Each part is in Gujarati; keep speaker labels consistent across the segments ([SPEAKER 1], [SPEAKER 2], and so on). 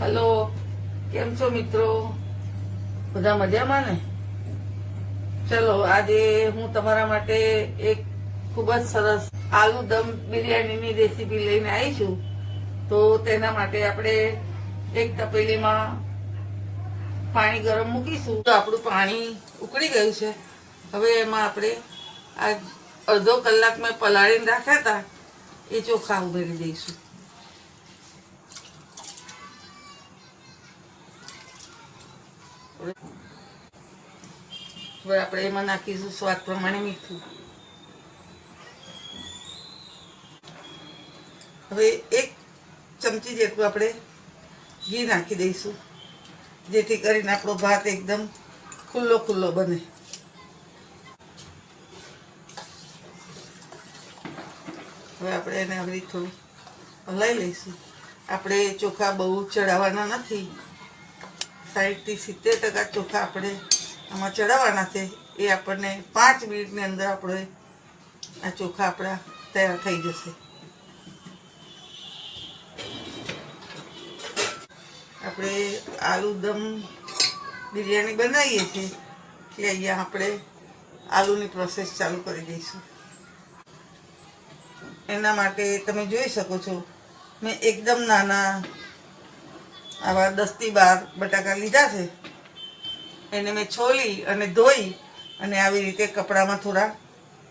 [SPEAKER 1] હલો, કેમ છો મિત્રો? બધા મજામાં ને? ચલો, આજે હું તમારા માટે એક ખૂબ જ સરસ આલુ દમ બિરયાનીની રેસીપી લઈને આવી છું. તો તેના માટે આપણે એક તપેલીમાં પાણી ગરમ મૂકીશું. તો આપણું પાણી ઉકળી ગયું છે. હવે એમાં આપણે આ અડધો કલાક મેં પલાળીને રાખ્યા હતા. એ ચોખા ઉમેરી દઈશું. હવે આપણે એમાં નાખીશું સ્વાદ પ્રમાણે મીઠું. હવે એક ચમચી જેટલું આપણે ઘી નાખી દઈશું, જેથી કરીને આપણો ભાત એકદમ ખુલ્લો ખુલ્લો બને. હવે આપણે એને આવી થોડું હલાવી લઈશું. આપણે ચોખા બહુ ચડાવવાના નથી. સાઠથી સિત્તેર ટકા ચોખા આપણે આમાં ચડાવવાના છે. એ આપણને પાંચ મિનિટની અંદર આપણે આ ચોખા આપણા તૈયાર થઈ જશે. આપણે આલુ દમ બિરયાની બનાવીએ છીએ એટલે અહીંયા આપણે આલુની પ્રોસેસ ચાલુ કરી દઈશું. એના માટે તમે જોઈ શકો છો, મેં એકદમ નાના આવા દસથી બાર બટાકા લીધા છે. એને મેં છોલી અને ધોઈ અને આવી રીતે કપડામાં થોડા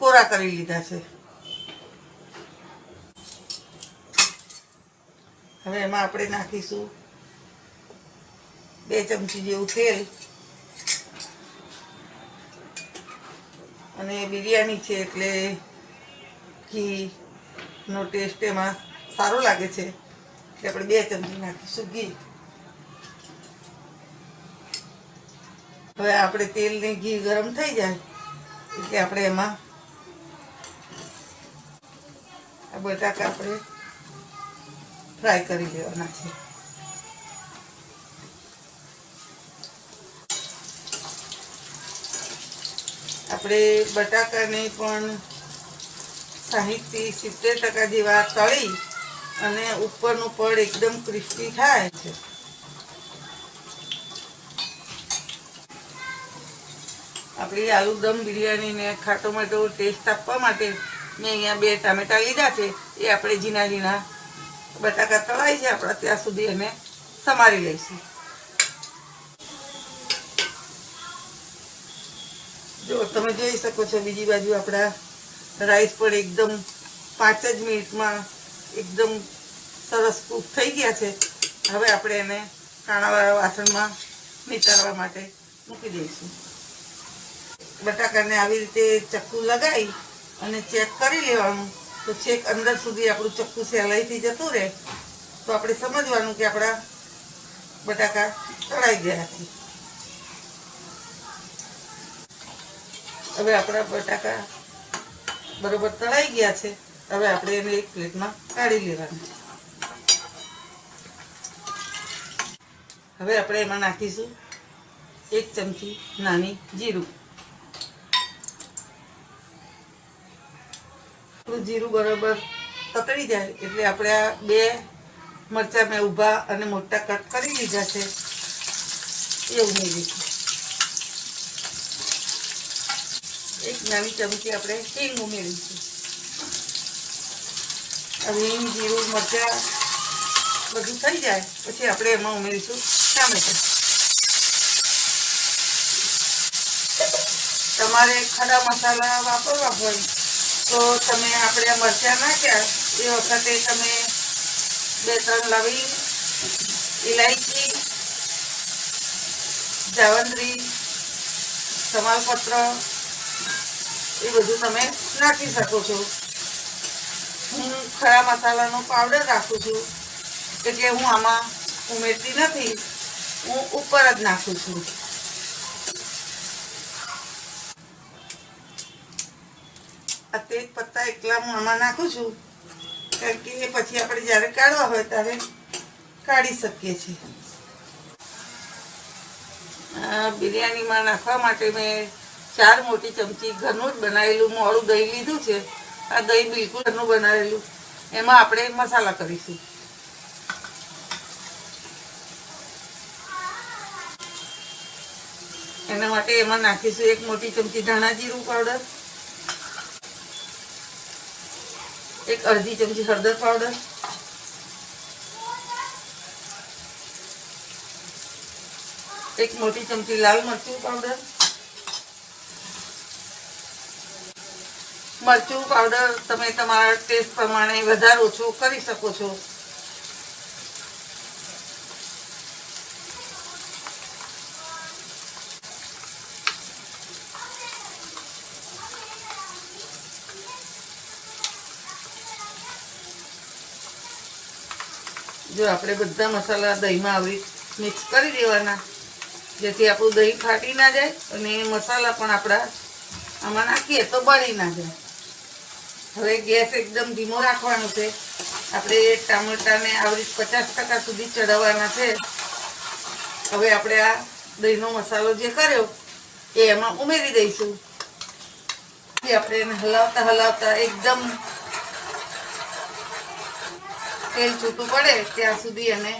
[SPEAKER 1] કોરા કરી લીધા છે. હવે એમાં આપણે નાખીશું બે ચમચી જેવું તેલ અને બિરયાની છે એટલે ઘીનો ટેસ્ટ એમાં સારો લાગે છે. એટલે આપણે બે ચમચી નાખીશું ઘી. હવે આપણે તેલ ને ઘી ગરમ થઈ જાય એટલે આપણે એમાં આ બટાકા આપણે ફ્રાય કરી લેવાના છે. આપણે બટાકાને પણ સાહીઠથી સિત્તેર ટકા જેવા તળી અને ઉપરનું પડ એકદમ ક્રિસ્પી થાય છે. આપણી આલુદમ બિરયાની બિરયાનીને ખાટો માટો ટેસ્ટ આપવા માટે મેં અહીંયા બે ટામેટા લીધા છે, એ આપણે ઝીણા ઝીણા બટાકા તળાય છે, આપણે ત્યાં સુધી એને સમારી લઈશું. જો, તમે જોઈ શકો છો, બીજી બાજુ આપણા રાઈસ પણ એકદમ પાંચ જ મિનિટમાં એકદમ સરસ કૂક થઈ ગયા છે. હવે આપણે એને કાણાવાળા વાસણમાં નીતારવા માટે મૂકી દઈશું. બટાકાને આવી રીતે ચક્કુ લગાવી અને ચેક કરી લેવાનું. તો છેક અંદર સુધી આપણું ચક્કુ સહેલાઈથી જતું રહે. તો આપણે સમજવાનું કે આપણા બટાકા તળાઈ ગયા છે. હવે આપણા બટાકા બરોબર તળાઈ ગયા છે. હવે આપણે એને એક પ્લેટમાં કાઢી લેવાનું. હવે આપણે એમાં નાખીશું એક ચમચી નાની જીરું. જીરું બરોબર તતડી જાય એટલે આપણે આ બે મરચાં મેં ઊભા અને મોટા કટ કરી લીધા છે. એ ઉમેરીશું એક નાની ચમચી આપણે હિંગ ઉમેરીશું. હવે હિંગ, જીરું, મરચાં બધું થઈ જાય, પછી આપણે એમાં ઉમેરીશું ટામેટા. તમારે ખડા મસાલા વાપરવા હોય તો તમે આપણે મરચાં નાખ્યા, એ વખતે તમે બે ત્રણ લવિંગ ઇલાયચી જાવંત્રી તમાલપત્ર, એ બધું તમે નાખી શકો છો. હું ખરા મસાલાનો પાવડર રાખું છું, એટલે હું આમાં ઉમેરતી નથી, હું ઉપર જ નાખું છું. આ તેજ પત્તા એકલા હું આમાં નાખું છું. કારણ કે એ પછી આપણે જ્યારે કાઢવા હોય ત્યારે કાઢી શકીએ છીએ. બિરયાનીમાં નાખવા માટે મેં ચાર મોટી ચમચી ઘરનું જ બનાવેલું મોડું દહીં લીધું છે. આ દહીં બિલકુલ ઘરનું બનાવેલું. એમાં આપણે મસાલા કરીશું. એના માટે એમાં નાખીશું એક મોટી ચમચી ધાણા જીરું પાવડર એક અડધી ચમચી હળદર પાવડર એક મોટી ચમચી લાલ મરચું પાવડર મરચું પાવડર તમે તમારા ટેસ્ટ પ્રમાણે વધારે ઓછું કરી શકો છો. જો આપણે બધા મસાલા દહીંમાં આવી મિક્સ કરી દેવાના. જેથી આપણું દહીં ફાટી ના જાય અને મસાલા પણ આપણા આમાં નાખીએ તો બળી ના જાય. હવે ગેસ એકદમ ધીમો રાખવાનો છે. આપણે ટામેટાને આવરી પચાસ ટકા સુધી ચડાવવાના છે. હવે આપણે આ દહીંનો મસાલો જે કર્યો એ એમાં ઉમેરી દઈશું. આપણે એને હલાવતા હલાવતા એકદમ તેલ છૂટું પડે ત્યાં સુધી એને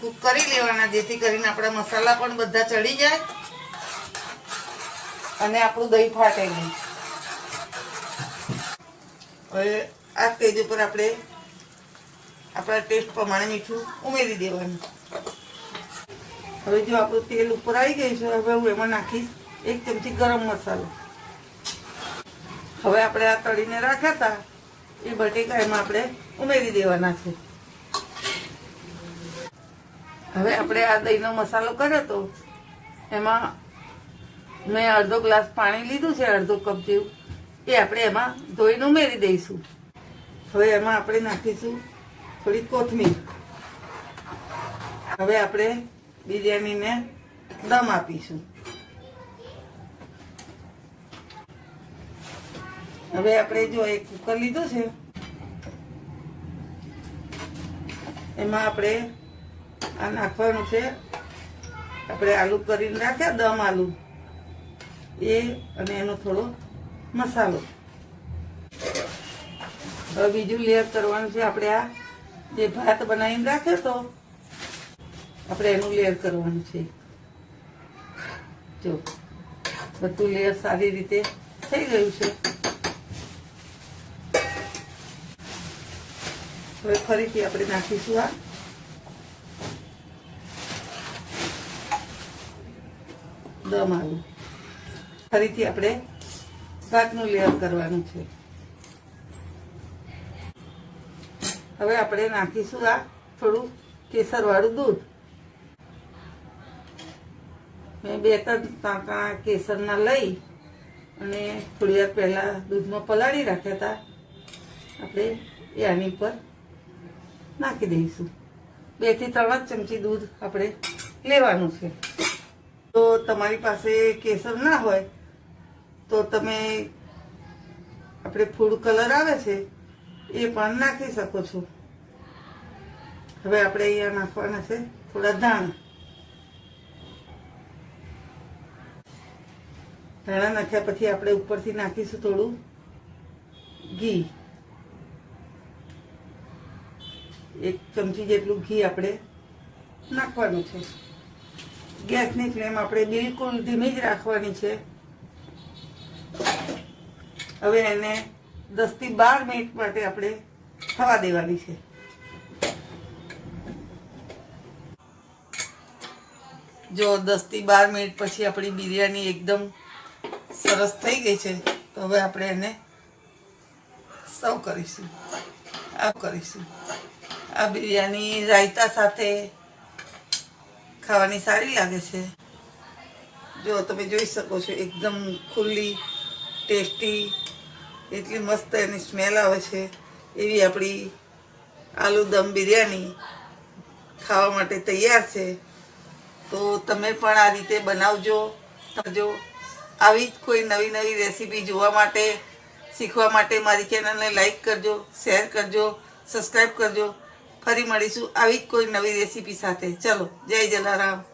[SPEAKER 1] કૂક કરી લેવાના, જેથી કરીને આપણા મસાલા પણ બધા ચડી જાય અને આપણું દહીં ફાટે નહીં. હવે આ સ્ટેજ ઉપર આપણે આપણા ટેસ્ટ પ્રમાણે મીઠું ઉમેરી દેવાનું. હવે જો આપણું તેલ ઉપર આવી ગયું છે, હવે હું એમાં નાખીશ એક ચમચી ગરમ મસાલો. હવે આપણે આ તળીને રાખ્યા હતા. એ બટેકા એમાં આપણે ઉમેરી દેવાના છે. હવે આપણે આ દહીંનો મસાલો કર્યો તો એમાં મેં અડધો ગ્લાસ પાણી લીધું છે, અડધો કપ જેવું. એ આપણે એમાં ધોઈને ઉમેરી દઈશું. હવે એમાં આપણે નાખીશું થોડી કોથમીર. હવે આપણે બિરયાનીને દમ આપીશું. હવે આપણે જો એક કુકર લીધું છે, એમાં આપણે આ નાખવાનું છે. આપણે આલુ કરીને રાખ્યા, દમ આલુ. એ અને એનો થોડો મસાલો. હવે બીજું લેયર કરવાનું છે, આપણે આ જે ભાત બનાવીને રાખ્યો તો, આપણે એનું લેયર કરવાનું છે. જો, બધું લેયર સારી રીતે થઈ ગયું છે. હવે ફરીથી આપણે નાખીશું આ. દમ આલુ ફરીથી આપણે ભાતનું લેયર કરવાનું છે. હવે આપણે નાખીશું આ થોડું કેસરવાળું દૂધ. મેં બે ત્રણ ટાંકા કેસરના લઈ અને થોડી વાર પહેલાં દૂધમાં પલાળી રાખ્યા હતા. આપણે એ આની પર નાખી દઈશું. બેથી ત્રણ ચમચી દૂધ આપણે લેવાનું છે. તો તમારી પાસે કેસર ના હોય, તો તમે આપણે ફૂડ કલર આવે છે, એ પણ નાખી શકો છો. હવે આપણે અહીંયા નાખવાના છે થોડા ધાણા. ધાણા નાખ્યા પછી આપણે ઉપરથી નાખીશું થોડું ઘી. એક ચમચી જેટલું ઘી આપણે નાખવાનું છે. ગેસની ફ્લેમ આપણે બિલકુલ ધીમી જ રાખવાની છે. હવે એને દસથી બાર મિનિટ માટે આપણે થવા દેવાની છે. જો દસથી બાર મિનિટ પછી આપણી બિરયાની એકદમ સરસ થઈ ગઈ છે, તો હવે આપણે એને સર્વ કરીશું. આ કરીશું. આ બિરયાની રાયતા સાથે ખાવાની સારી લાગે છે. જો તમે જોઈ શકો છો, એકદમ ખુલ્લી, ટેસ્ટી, એટલી મસ્ત એની સ્મેલ આવે છે. એવી આપણી આલુ દમ બિરયાની ખાવા માટે તૈયાર છે. તો તમે પણ આ રીતે બનાવજો. જો આવી જ કોઈ નવી નવી રેસીપી જોવા માટે, શીખવા માટે મારી ચેનલને લાઈક કરજો, શેર કરજો, સબસ્ક્રાઈબ કરજો. ફરી મળીશું આવી જ કોઈ નવી રેસીપી સાથે. ચલો જય જલારામ.